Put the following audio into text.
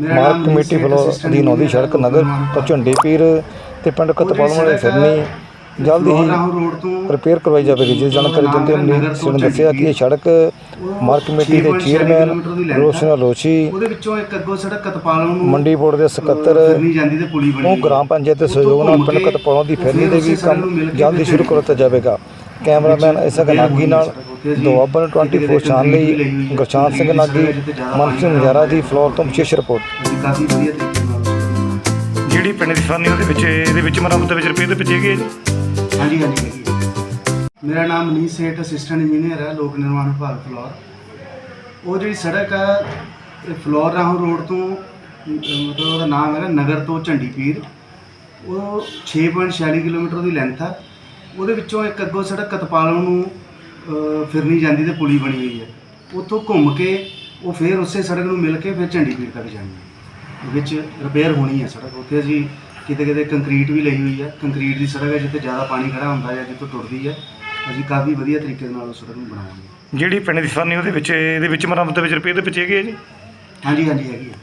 ਮੇਰਾ ਮਾਰਕ ਨਾਮ ਕਮੇਟੀ ਵੱਲੋਂ ਅਧੀਨ ਆਉਂਦੀ ਸੜਕ ਨਗਰ ਤੋਂ ਝੰਡੇ ਪੀਰ ਤੇ ਪਿੰਡ ਕਤਪਾਲ ਵਾਲੇ ਫਿਰਨੀ ਜਲਦੀ ਹੀ ਰਿਪੇਅਰ ਕਰਵਾਈ ਜਾਵੇਗੀ। ਜਿਸ ਜਾਣਕਾਰੀ ਦਿੰਦੇ ਅਮਨੀਤ ਸਿੰਘ ਨੇ ਦੱਸਿਆ ਕਿ ਇਹ ਸੜਕ ਮਾਰਕ ਕਮੇਟੀ ਦੇ ਚੇਅਰਮੈਨ ਰੋਸ਼ਨ ਰੋਸ਼ੀ ਉਹਦੇ ਵਿੱਚੋਂ ਇੱਕ ਅੱਗੋਂ ਸੜਕ ਕਤਪਾਲ ਨੂੰ ਮੰਡੀ ਬੋਰਡ ਦੇ ਸਕੱਤਰ ਉਹ। ਗ੍ਰਾਮ ਪੰਚਾਇਤ ਦੇ ਸਹਿਯੋਗ ਨਾਲ ਪਿੰਡ ਕਤਪਾਲੋਂ ਦੀ ਫਿਰਨੀ ਦੇ ਵੀ ਕੰਮ ਜਲਦੀ ਸ਼ੁਰੂ ਕਰ ਦਿੱਤਾ ਜਾਵੇਗਾ। ਕੈਮਰਾਮੈਨ ਇਸਕ ਨਾਗੀ ਨਾਲ ਦੁਆਬਨ 24 ਸ਼ਾਨ ਲਈ ਗੁਰਸ਼ਾਨ ਸਿੰਘ ਨਾਗੀ ਮਨਪ੍ਰੀਤ ਨਜ਼ਾਰਾ ਦੀ ਫਲੋਰ ਤੋਂ ਵਿਸ਼ੇਸ਼ ਰਿਪੋਰਟ ਅਸੀਂ ਕਾਫੀ ਵਧੀਆ ਤਰੀਕੇ ਨਾਲ ਜਿਹੜੀ ਪਿੰਡ ਦੀ ਫਰਨੀ ਉਹਦੇ ਵਿੱਚ ਇਹਦੇ ਵਿੱਚ ਮੁਰੰਮਤ ਵਿੱਚ ਰੁਪਏ ਦੇ ਵਿੱਚ ਹੈਗੀ ਹੈ ਜੀ? ਹਾਂਜੀ ਹਾਂਜੀ ਹੈ। ਮੇਰਾ ਨਾਮ ਮਨੀਸ਼ ਸੇਠ ਅਸਿਸਟੈਂਟ ਇੰਜੀਨੀਅਰ ਹੈ ਲੋਕ ਨਿਰਮਾਣ ਵਿਭਾਗ ਫਲੋਰ। ਉਹ ਜਿਹੜੀ ਸੜਕ ਹੈ ਇਹ ਫਲੋਰ ਰਾਹੋਂ ਰੋਡ ਤੋਂ ਮਤਲਬ ਉਹਦਾ ਨਾਮ ਹੈਗਾ ਨਗਰ ਤੋਂ ਝੰਡੀ ਪੀਰ। ਉਹ 6.46 ਕਿਲੋਮੀਟਰ ਦੀ ਲੈਂਥ ਹੈ। ਉਹਦੇ ਵਿੱਚੋਂ ਇੱਕ ਅੱਗੋਂ ਸੜਕ ਕਤਪਾਲੋਂ ਨੂੰ ਫਿਰਨੀ ਜਾਂਦੀ ਤੇ ਪੁਲੀ ਬਣੀ ਹੋਈ ਹੈ। ਉੱਥੋਂ ਘੁੰਮ ਕੇ ਉਹ ਫਿਰ ਉਸੇ ਸੜਕ ਨੂੰ ਮਿਲ ਕੇ ਫਿਰ ਝੰਡੀ ਪੀਰ ਤੱਕ ਜਾਣੀ ਹੈ। ਵਿੱਚ ਰਿਪੇਅਰ ਹੋਣੀ ਹੈ ਸੜਕ। ਉੱਥੇ ਅਸੀਂ ਕਿਤੇ ਕਿਤੇ ਕੰਕਰੀਟ ਵੀ ਲਈ ਹੋਈ ਹੈ। ਕੰਕਰੀਟ ਦੀ ਸੜਕ ਹੈ ਜਿੱਥੇ ਜ਼ਿਆਦਾ ਪਾਣੀ ਖੜਾ ਹੁੰਦਾ ਹੈ ਜਿੱਥੋਂ ਟੁੱਟਦੀ ਹੈ। ਅਸੀਂ ਕਾਫੀ ਵਧੀਆ ਤਰੀਕੇ ਨਾਲ ਉਸ ਸੜਕ ਨੂੰ ਬਣਾਵਾਂਗੇ। ਜਿਹੜੀ ਪਿੰਡ ਦੀ ਫਰਨੀ ਉਹਦੇ ਵਿੱਚ ਇਹਦੇ ਵਿੱਚ ਮੁਰੰਮਤ ਵਿੱਚ ਰੁਪਏ ਦੇ ਵਿੱਚ ਹੈਗੀ ਹੈ ਜੀ? ਹਾਂਜੀ ਹਾਂਜੀ ਹੈਗੀ ਹੈ।